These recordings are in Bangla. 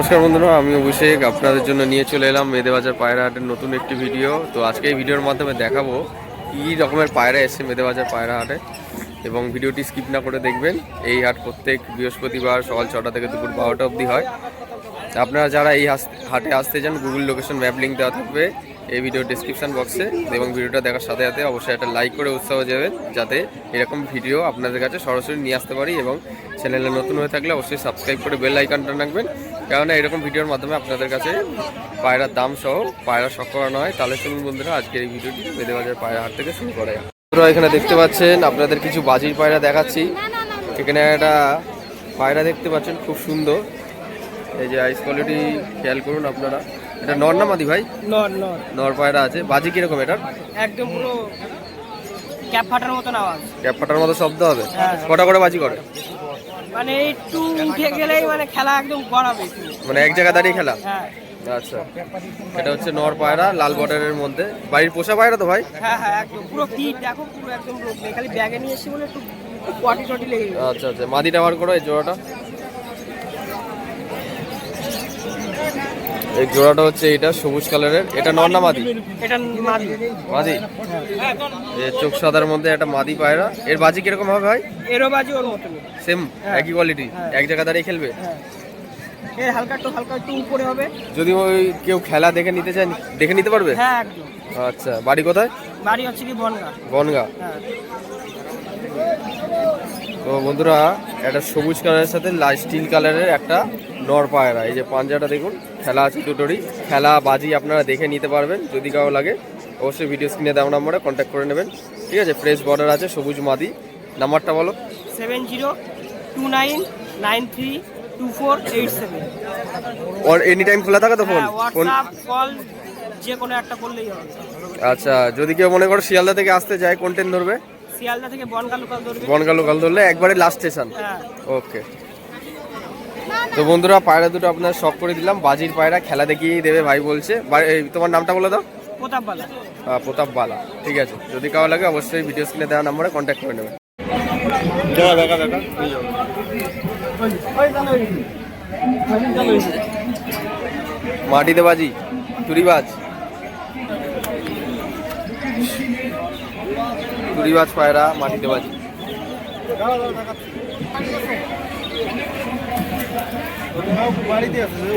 নমস্কার বন্ধুরা, আমি অভিষেক। আপনাদের জন্য নিয়ে চলে এলাম মেদেবাজার পায়রা হাটের নতুন একটি ভিডিও তো আজকে এই ভিডিওর মাধ্যমে দেখাবো কী রকমের পায়রা এসছে মেদেবাজার পায়রা হাটে। এবং ভিডিওটি স্কিপ না করে দেখবেন, এই হাট প্রত্যেক বৃহস্পতিবার সকাল ছটা থেকে দুপুর বারোটা অবধি হয়। আপনারা যারা এই হাটে আসতে চান গুগল লোকেশন ম্যাপ লিঙ্ক দেওয়া থাকবে এই ভিডিও ডিসক্রিপশন বক্সে এবং ভিডিওটা দেখার সাথে সাথে অবশ্যই একটা লাইক করে উৎসাহ যাবেন যাতে এরকম ভিডিও আপনাদের কাছে সরাসরি নিয়ে আসতে পারি। এবং চ্যানেলে নতুন হয়ে থাকলে অবশ্যই সাবস্ক্রাইব করে বেল আইকনটা রাখবেন। কেননা এরকম ভিডিওর মাধ্যমে আপনাদের কাছে পায়রার দাম সহ পায়রা শখ করানো হয় তাহলে চলুন বন্ধুরা আজকের এই ভিডিওটি বাজার পায়রা হাট থেকে শুরু করা বন্ধুরা এখানে দেখতে পাচ্ছেন আপনাদের কিছু বাজির পায়রা দেখাচ্ছি। এখানে একটা পায়রা দেখতে পাচ্ছেন খুব সুন্দর। এই যে আইস কোয়ালিটি খেয়াল করুন আপনারা। এটা নর না মাদি ভাই? নর নর। নর পায়রা আছে। বাজি কীরকম এটার? একদম পুরো ক্যাপ ফাটার মতন আওয়াজ। ক্যাপ ফাটার মতো শব্দ হবে। হ্যাঁ। কটা করে বাজি করে? মানে একটু উঠে গেলেই মানে খেলা একদম গড়াবে। মানে এক জায়গায় দাঁড়িয়ে খেলা? হ্যাঁ। আচ্ছা। এটা হচ্ছে নর পায়রা লাল বর্ডারের মধ্যে। বাড়ির পোষা পায়রা তো ভাই? হ্যাঁ হ্যাঁ একদম। পুরো কিট দেখো পুরো একদম নেই। খালি ব্যাগে নিয়ে এসে বলে একটু কোয়াটি টটি লেগে আচ্ছা আচ্ছা। মাদিটা বার করো এই জোড়াটা। এই জোড়াটা হচ্ছে এটা সবুজ কালারের। এটা নর না মাদি? এটা মাদি। চোখ সাদার মধ্যে একটা মাদি পায়রা। এর বাজি কীরকম হবে ভাই? এরও বাজি ওর মতন সেম হ্যাঁ। একই কোয়ালিটি হ্যাঁ। এক জায়গায় দাঁড়িয়ে খেলবে? হ্যাঁ। এর হালকা একটু হালকা একটু উপরে হবে। যদি ওই কেউ খেলা দেখে নিতে চায় দেখে নিতে পারবে? হ্যাঁ একদম। আচ্ছা বাড়ি কোথায়? বাড়ি হচ্ছে কি বনগা। বনগা। হ্যাঁ। তো বন্ধুরা একটা সবুজ কালারের সাথে লাল স্টিল কালারের একটা নর পায়রা এই যে পাঞ্জাটা দেখুন খেলা আছে দুটোরই। খেলা বাজি আপনারা দেখে নিতে পারবেন যদি কারও লাগে। অবশ্যই ভিডিও স্ক্রিনে দেওয়া নম্বরে কন্ট্যাক্ট করে নেবেন। ঠিক আছে ফ্রেশ বর্ডার আছে সবুজ মাদি। নাম্বারটা বলো। Seven zero two nine nine three two four eight seven. ওর এনি টাইম খোলা থাকে তো ফোন ফোন কল যে কোনো একটা করলেই হবে। আচ্ছা যদি কেউ মনে করো শিয়ালদা থেকে আসতে চায় কোনটেন ধরবে? শিয়ালদা থেকে বনগা লোকাল ধরবে। বনগা লোকাল ধরলে একবারে লাস্ট স্টেশন ওকে তো বন্ধুরা পায়রা দুটো আপনার শখ করে দিলাম। বাজির পায়রা খেলা দেখিয়েই দেবে ভাই বলছে। বা- এই, তোমার নামটা বলে দাও। প্রতাপবালা। বালা ঠিক আছে। যদি কারও লাগে অবশ্যই ভিডিও স্ক্রিনে দেওয়া নম্বরে কন্ট্যাক্ট করে নেবে। মাটিতে বাজি চুরিবাজ চুরিবাজ পায়রা মাটিতে বাজি।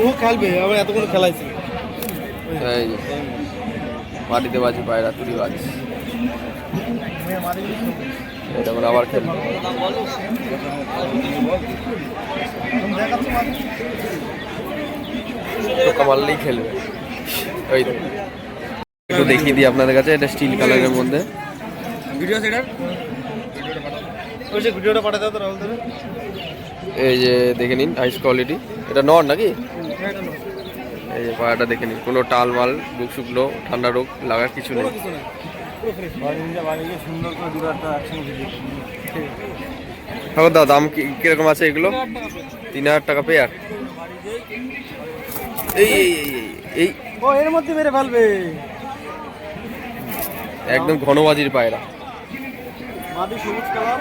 ও খেলবে আমি এতক্ষণ খেলাইছি। এই মাটিতে বাজি পায়রা চুরিবাজ এটা মানে আবার খেলবে। টোকা মারলেই খেলবে। ওই তো। একটু দেখিয়ে দিই আপনাদের কাছে এটা স্টিল কালারের মধ্যে। ভিডিও সেটার? ভিডিওটা পাঠাতে দাও তো রাহুল এই যে দেখে নিন হাইস কোয়ালিটি এটা নর নাকি? এই যে পায়রাটা দেখে নিন কোনো টাল মাল বুক শুকনো ঠান্ডা রোগ লাগার কিছু নেই। ঠাকুর দাও দাম কি কীরকম আছে এগুলো? তিন হাজার টাকা পেয়ার এই এই এই, এই, এই। ও এর মধ্যে মেরে ফেলবে। একদম ঘনবাজির পায়রা। মাদি সবুজ কালার।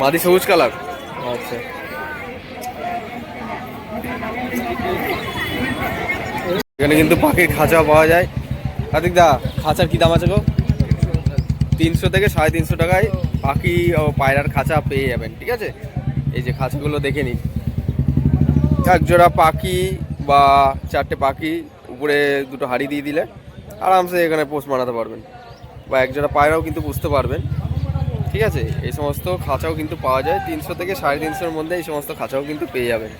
মাদি সবুজ কালার। আচ্ছা। এখানে কিন্তু পাখির খাঁচা পাওয়া যায়। কার্তিক দা, খাঁচার কি দাম আছে গো? তিনশো থেকে সাড়ে তিনশো টাকায় পাখি ও পায়রার খাঁচা পেয়ে যাবেন, ঠিক আছে? এই যে খাঁচাগুলো দেখে নিন। এক জোড়া পাখি বা চারটে পাখি উপরে দুটো হাড়ি দিয়ে দিলে আরামসে এখানে পোস্ট বানাতে পারবেন। বা এক জোড়া পায়রাও কিন্তু বুঝতে পারবেন। ঠিক আছে? এই সমস্ত খাঁচাও কিন্তু পাওয়া যায়। তিনশো থেকে সাড়ে তিনশোর মধ্যে এই সমস্ত খাঁচাও কিন্তু পেয়ে যাবেন।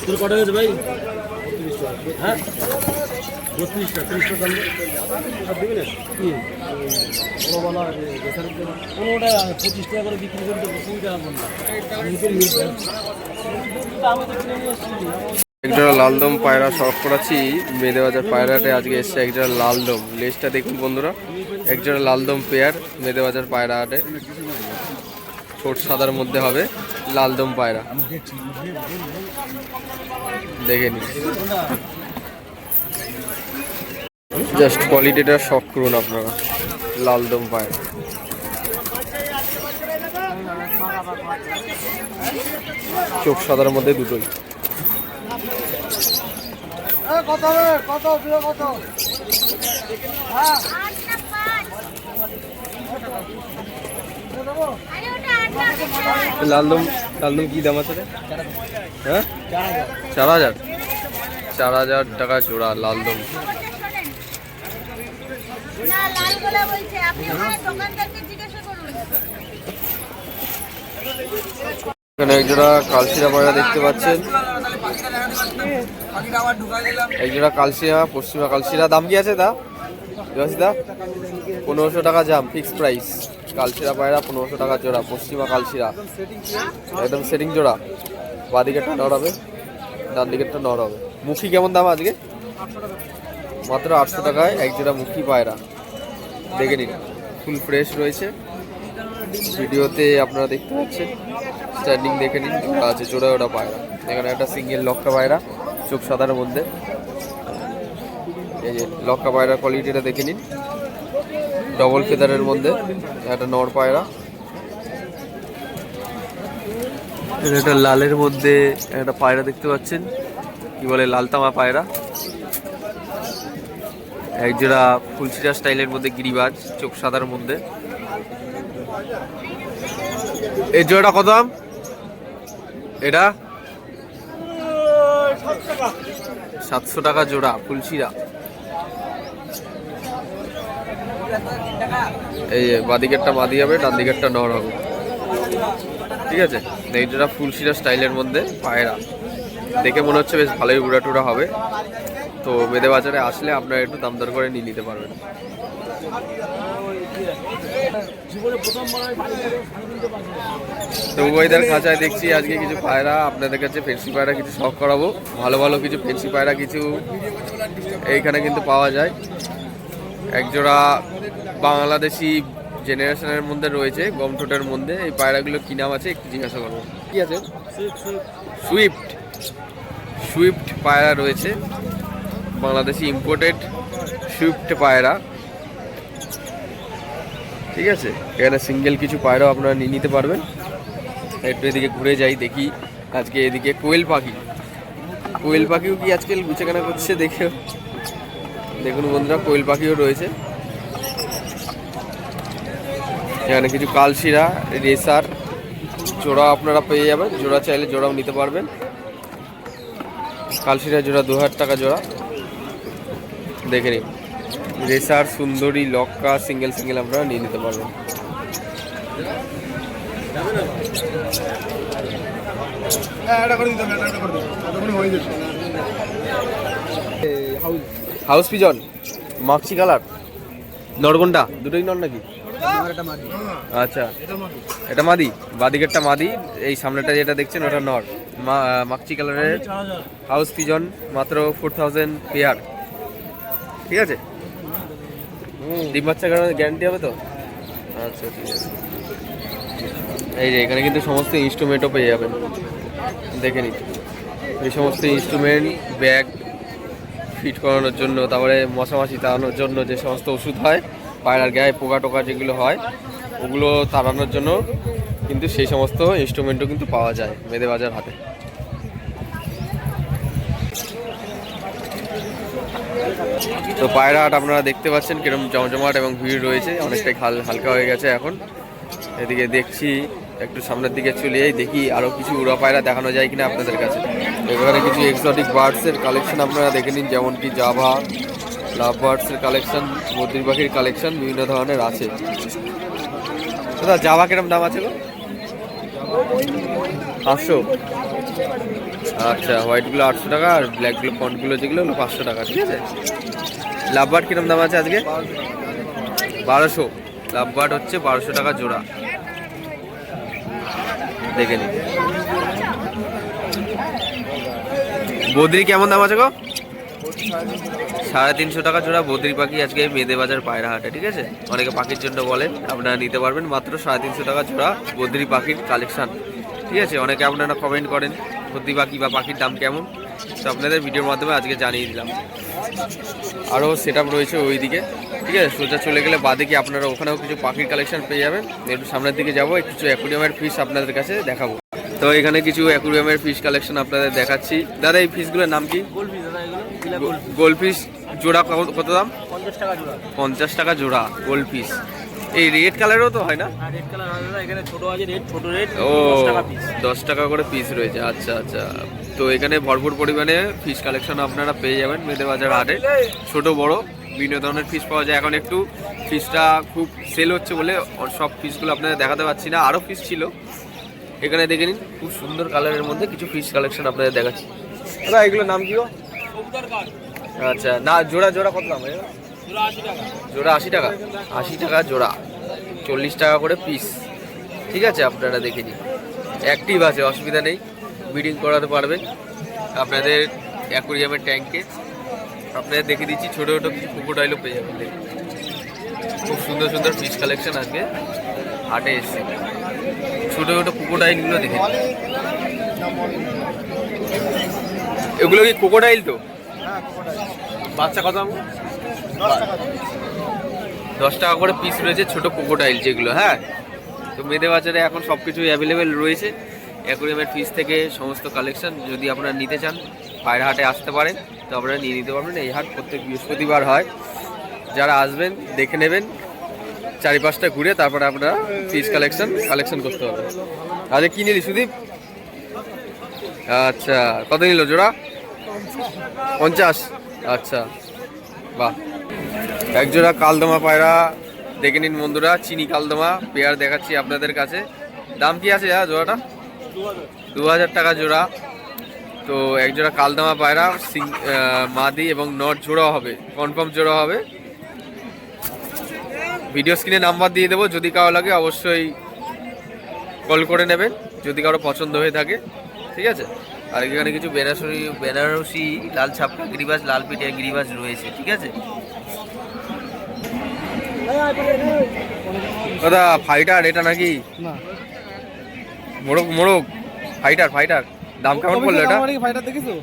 তোর কটা হয়েছে ভাই? হ্যাঁ? বত্রিশটা, তিরিশটা দাম। সব না? কি? বড়বেলা কোনোটা পঁচিশ টাকা করে বিক্রি করতে কুড়ি টাকা একজোড়া লালদম পায়রা শখ করাচ্ছি। মেদে বাজার পায়রাটে আজকে এসছে একজোড়া লালদম। লেজটা দেখুন বন্ধুরা। একজোড়া লালদম পেয়ার মেদে বাজার পায়রা হাটে। ছোট সাদার মধ্যে হবে লালদম পায়রা। দেখে নিন। জাস্ট কোয়ালিটিটা শখ করুন আপনারা। লালদম পায়রা। চোখ সাদার মধ্যে দুটোই। কত কত কত? লালদম লালদম কি দাম আছে হ্যাঁ? চার হাজার। চার হাজার টাকা জোড়া লালদম এখানে এক জোড়া কালশিরা পায়রা দেখতে পাচ্ছেন। এক জোড়া কালশিরা, পশ্চিমা কালশিরা। দাম কি আছে দা দা পনেরোশো টাকা জাম ফিক্স প্রাইস কালশিরা পায়রা, পনেরোশো টাকা জোড়া। পশ্চিমা কালশিরা। একদম সেটিং জোড়া। বাঁ দিকেরটা নর হবে। ডান দিকেরটা নর হবে। মুখী কেমন দাম আজকে? মাত্র আটশো টাকায় এক জোড়া মুখি পায়রা। দেখে নিন। ফুল ফ্রেশ রয়েছে। ভিডিওতে আপনারা দেখতে পাচ্ছেন। স্ট্যান্ডিং দেখে নিন। জোড়া আছে, জোড়া ওটা পায়রা। এখানে একটা সিঙ্গেল লক্কা পায়রা, চোখ সাদার মধ্যে। এই যে লক্কা পায়রার কোয়ালিটিটা দেখে নিন। ডবল ফেদারের মধ্যে, একটা নর পায়রা। একটা লালের মধ্যে একটা পায়রা দেখতে পাচ্ছেন। কি বলে, লালতামা পায়রা। এক জোড়া ফুলসিরা স্টাইলের মধ্যে গিরিবাজ, চোখ সাদার মধ্যে। এই জোড়াটা কত দাম? এটা? সাতশো টাকা জোড়া ফুলশিরা এই যে বাদিকেরটা মাদি হবে ডান দিকেরটা নর হবে। ঠিক আছে? এইটা ফুলশিরা স্টাইলের মধ্যে, পায়রা। দেখে মনে হচ্ছে বেশ ভালোই উড়া টুড়া হবে। তো বেদে বাজারে আসলে আপনারা একটু দাম দর করে নিয়ে নিতে পারবেন। তো উভয়দের খাঁচায় দেখছি আজকে কিছু পায়রা, আপনাদের কাছে ফেন্সি পায়রা কিছু শখ করাবো। ভালো ভালো কিছু ফেন্সি পায়রা কিছু এইখানে কিন্তু পাওয়া যায়। একজোড়া বাংলাদেশি জেনারেশনের মধ্যে রয়েছে গমঠোটের মধ্যে। এই পায়রাগুলো কি নাম আছে একটু জিজ্ঞাসা করব কি আছে? সুইফট। সুইফট পায়রা রয়েছে। বাংলাদেশি ইম্পোর্টেড সুইফট পায়রা। ঠিক আছে? এখানে সিঙ্গেল কিছু পায়রাও আপনারা নিয়ে নিতে পারবেন। একটু এদিকে ঘুরে যাই দেখি আজকে এদিকে কোয়েল পাখি। কোয়েল পাখিও কি আজকাল গুছেখানা করছে দেখে দেখুন বন্ধুরা, কোয়েল পাখিও রয়েছে। এখানে কিছু কালশিরা, রেসার, জোড়া আপনারা পেয়ে যাবেন। জোড়া চাইলে জোড়াও নিতে পারবেন। কালশিরা জোড়া, দু হাজার টাকা জোড়া। দেখে নিন। রেসার, সুন্দরী, লক্কা, সিঙ্গেল সিঙ্গেল আপনারা নিয়ে নিতে পারবেন। হাউস পিজন মাক্সি কালার। নরগন্ডা? দুটোই নর নাকি? আচ্ছা। এটা মাদি। বাদিকেরটা মাদি এই সামনেটা যেটা দেখছেন ওটা নর। মা- মাক্সি কালারের হাউস পিজন মাত্র ফোর থাউজেন্ড পেয়ার। ঠিক আছে? ডিম বাচ্চা গ্যারান্টি হবে তো? আচ্ছা ঠিক আছে। এই যে এখানে কিন্তু সমস্ত ইনস্ট্রুমেন্টও পেয়ে যাবেন। দেখে নিন। এই সমস্ত ইনস্ট্রুমেন্ট ব্যাগ ফিট করানোর জন্য, তারপরে মশামাছি তাড়ানোর জন্য যে সমস্ত ওষুধ হয়, পায়রার গায়ে পোকা টোকা যেগুলো হয়, ওগুলো তাড়ানোর জন্য কিন্তু সেই সমস্ত ইনস্ট্রুমেন্টও কিন্তু পাওয়া যায় মেদে বাজার হাতে তো পায়রা হাট আপনারা দেখতে পাচ্ছেন কীরকম জমজমাট এবং ভিড় রয়েছে, অনেকটাই হাল, হালকা হয়ে গেছে এখন। এদিকে দেখছি, একটু সামনের দিকে চলে দেখি আরও কিছু উড়া পায়রা দেখানো যায় কিনা আপনাদের কাছে। এখানে কিছু এক্সোটিক বার্ডসের কালেকশন আপনারা দেখে নিন যেমন কি জাভা লাভ বার্ডসের কালেকশন বদ্রির পাখির কালেকশন বিভিন্ন ধরনের আছে। দাদা জাভা কিরম দাম আছে গো? পাঁচশো। আচ্ছা হোয়াইটগুলো আটশো টাকা, আর ব্ল্যাকগুলো ফন্টগুলো যেগুলো হলো পাঁচশো টাকা, ঠিক আছে? লাভবার্ড কিরম দাম আছে আজকে? বারোশো। লাভবার্ড হচ্ছে বারোশো টাকা জোড়া। দেখে নিন। বদ্রি কেমন দাম আছে গো? সাড়ে তিনশো টাকা জোড়া বদ্রি পাখি আজকে মেদে বাজার পায়রা হাটে, ঠিক আছে? অনেকে পাখির জন্য বলেন, আপনারা নিতে পারবেন, মাত্র সাড়ে তিনশো টাকা জোড়া বদ্রি পাখির কালেকশান ঠিক আছে? অনেকে আপনারা কমেন্ট করেন, বদ্রি পাখি বা পাখির দাম কেমন? তো আপনাদের ভিডিওর মাধ্যমে আজকে জানিয়ে দিলাম। আরও সেট রয়েছে ওইদিকে, ঠিক আছে? সোজা চলে গেলে বাদে কি আপনারা ওখানেও কিছু পাখির কালেকশান পেয়ে যাবেন? একটু সামনের দিকে যাব কিছু অ্যাকুরিয়ামের ফিস আপনাদের কাছে দেখাবো। তো এখানে কিছু অ্যাকুরিয়ামের ফিশ কালেকশন আপনাদের দেখাচ্ছি। দাদা এই ফিশগুলোর নাম কি? গোল্ড ফিশ জোড়া কত- দাম? পঞ্চাশ টাকা জোড়া। পঞ্চাশ টাকা জোড়া গোল্ড ফিশ এই রেড কালারও তো হয় না? হয় ও দশ টাকা দশ টাকা করে পিস রয়েছে আচ্ছা আচ্ছা। তো এখানে ভরপুর পরিমাণে ফিশ কালেকশন আপনারা পেয়ে যাবেন মেদে বাজার হাটে। ছোট বড় বিভিন্ন ধরনের ফিশ পাওয়া যায়। এখন একটু ফিশটা খুব সেল হচ্ছে বলে সব ফিশগুলো আপনাদের দেখাতে পাচ্ছি না। আরও ফিশ ছিল এখানে দেখে নিন খুব সুন্দর কালারের মধ্যে কিছু ফিশ কালেকশন আপনাদের দেখাচ্ছি। দাদা এগুলোর নাম কি আচ্ছা না জোড়া জোড়া কত দাম? জোড়া আশি টাকা। জোড়া আশি টাকা? আশি টাকা জোড়া চল্লিশ টাকা করে পিস ঠিক আছে আপনারা দেখে নিন। অ্যাক্টিভ আছে অসুবিধা নেই। ব্রিডিং করাতে পারবেন। আপনাদের অ্যাকোরিয়ামের ট্যাঙ্কে আপনাদের দেখে দিচ্ছি ছোটো ছোটো কিছু ক্রোকোডাইলও পেয়ে যাবেন। দেখুন। খুব সুন্দর সুন্দর ফিশ কালেকশন আজকে। হাটে এসছে। ছোটো ছোটো ক্রোকোডাইলগুলো দেখে। এগুলো কি ক্রোকোডাইল তো? বাচ্চা কত দশ টাকা করে পিস রয়েছে ছোট কোকোডাইল যেগুলো হ্যাঁ? তো মেদে বাজারে এখন সব কিছুই অ্যাভেলেবেল রয়েছে অ্যাকোরিয়ামের পিস থেকে সমস্ত কালেকশন যদি আপনারা নিতে চান, পায়ের হাটে আসতে পারেন, তো আপনারা নিয়ে নিতে পারবেন। এই হাট প্রত্যেক বৃহস্পতিবার হয়। যারা আসবেন, দেখে নেবেন। চারিপাশটা ঘুরে তারপরে আপনারা পিস কালেকশন কালেকশন করতে হবে। আচ্ছা কি নিলি সুদীপ? আচ্ছা কত নিল জোড়া? পঞ্চাশ। আচ্ছা বাহ। একজোড়া কালদমা পায়রা, দেখে নিন বন্ধুরা, চিনি কালদমা, পেয়ার দেখাচ্ছি আপনাদের কাছে। দাম কি আছে হ্যাঁ জোড়াটা? দু হাজার টাকা জোড়া। তো একজোড়া কালদমা পায়রা মাদি এবং নট জোড়া হবে কনফার্ম জোড়া হবে। ভিডিও স্ক্রিনে নাম্বার দিয়ে দেবো। যদি কারও লাগে অবশ্যই কল করে নেবেন যদি কারও পছন্দ হয়ে থাকে। ঠিক আছে? আর এখানে কিছু বেনারসি বেনারসি লাল ছাপকা গিরিবাজ লাল পিটিয়া গিরিবাজ রয়েছে। ঠিক আছে? দাদা ফাইটার এটা নাকি? মোরগ মোরগ। ফাইটার ফাইটার দাম কেমন পড়ল এটা? ফাইটার দেখিছো?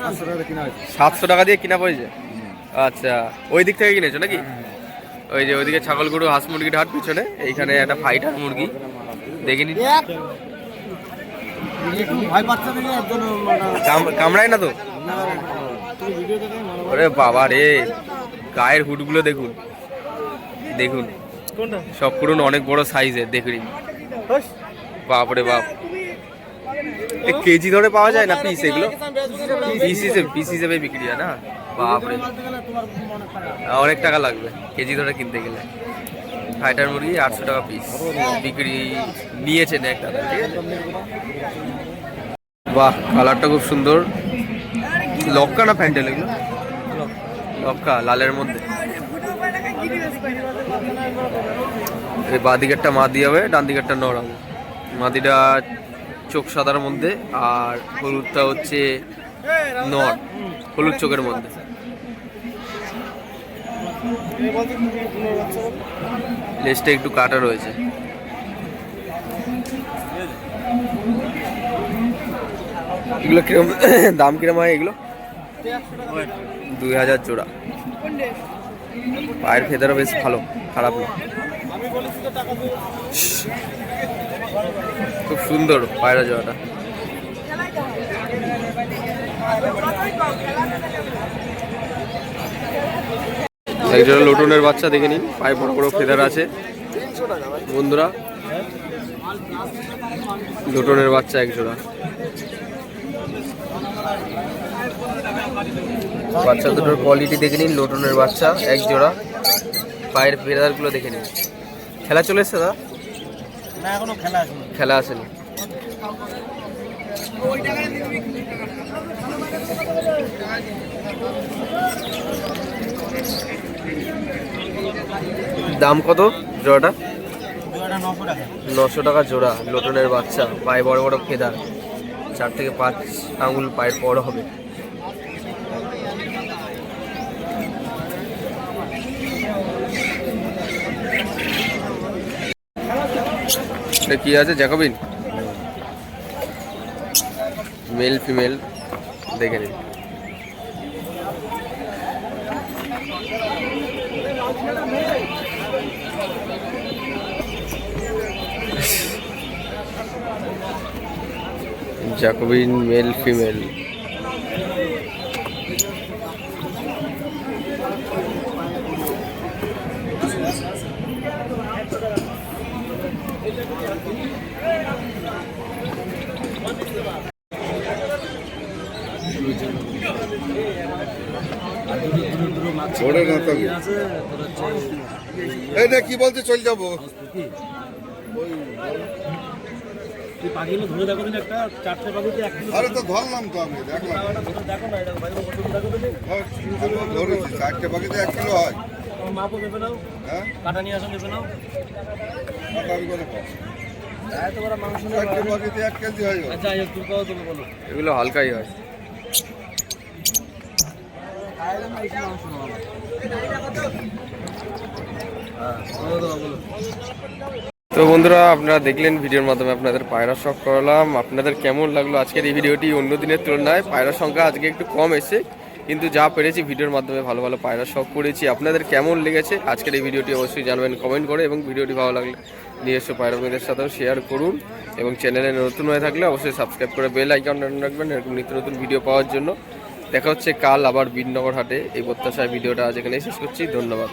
পাঁচশো টাকা কিনা হয়েছে। সাতশো টাকা দিয়ে কিনা পড়েছে? আচ্ছা। ওই দিক থেকে কিনেছো নাকি? ওই যে ওইদিকে ছাগল গরু হাঁস মুরগির হাট পিছনে এইখানে একটা ফাইটার মুরগি। দেখে কাম- কামড়ায় না তো? ওরে বাবা রে গায়ের হুডগুলো দেখুন। দেখুন সব পুরনো অনেক বড় সাইজের দেখুন বাপরে বাপ। কেজি ধরে পাওয়া যায় না পিস এগুলো? পিস হিসেবে পিস হিসেবে বিক্রি হয় না? বাপরে। অনেক টাকা লাগবে, কেজি ধরে কিনতে গেলে। ফাইটার মুরগি আটশো টাকা পিস বিক্রি নিয়েছেন এক বাহ কালারটা খুব সুন্দর। লক্কা না প্যান্ডেল এগুলো? লক্কা, লালের মধ্যে। এই বাঁ দিকেরটা মাদি হবে ডান দিকেরটা নর হবে। মাদিটা চোখ সাদার মধ্যে, আর হলুদটা হচ্ছে নর, হলুদ চোখের মধ্যে। লেজটা একটু কাটা রয়েছে। এগুলো কিরম, দাম কিরম হয় এগুলো? দুই হাজার জোড়া। পায়ের ফেদারও বেশ ভালো, খারাপ না। খুব সুন্দর পায়রা জোড়াটা। একজোড়া লোটনের বাচ্চা দেখে নিন। পায়ে বড় বড় ফেদার আছে। বন্ধুরা লোটনের বাচ্চা এক জোড়া বাচ্চা দুটোর কোয়ালিটি দেখে নিন লোটনের বাচ্চা এক জোড়া পায়ের ফেদারগুলো দেখে নিন। খেলা চলে এসছে দাদা? খেলা আসেনি। দাম কত জোড়াটা? নশো টাকা। জোড়া লোটনের বাচ্চা পায়ে বড় বড় ফেদার। চার থেকে পাঁচ আঙুল পায়ের বড় হবে। কি আছে জ্যাকবিন? মেল ফিমেল দেখে নিন। Jacobin male female. না কি বলছে চল যাব। তুই পাখিগুলো ধরে দেখো দিন একটা চারটে পাখিতে এক কিলো আরে তো ধরলাম তো আমি দেখলাম। দেখো না এটা হ্যাঁ, কিলো ধরেছি চারটে পাখিতে এক কিলো হয়। আমার মাপও দেবে নাও হ্যাঁ? কাটা নিয়ে আসো দেবে নাও। হয় আচ্ছা তুমি কত বলো। এগুলো হালকাই হয়। হ্যাঁ বলো। তো বন্ধুরা, আপনারা দেখলেন ভিডিওর মাধ্যমে আপনাদের পায়রা শখ করালাম। আপনাদের কেমন লাগল আজকের এই ভিডিওটি? অন্য দিনের তুলনায় পায়রার সংখ্যা আজকে একটু কম এসে কিন্তু যা পেরেছি ভিডিওর মাধ্যমে ভালো ভালো পায়রা শখ করেছি। আপনাদের কেমন লেগেছে আজকের এই ভিডিওটি অবশ্যই জানাবেন কমেন্ট করে এবং ভিডিওটি ভালো লাগলে নিজস্ব পায়রা বন্ধুদের সাথেও শেয়ার করুন। এবং চ্যানেলে নতুন হয়ে থাকলে অবশ্যই সাবস্ক্রাইব করে বেল আইকন রাখবেন, এরকম নিত্য নতুন ভিডিও পাওয়ার জন্য। দেখা হচ্ছে কাল আবার বিননগর হাটে। এই প্রত্যাশায় ভিডিওটা আজ এখানেই শেষ করছি। ধন্যবাদ।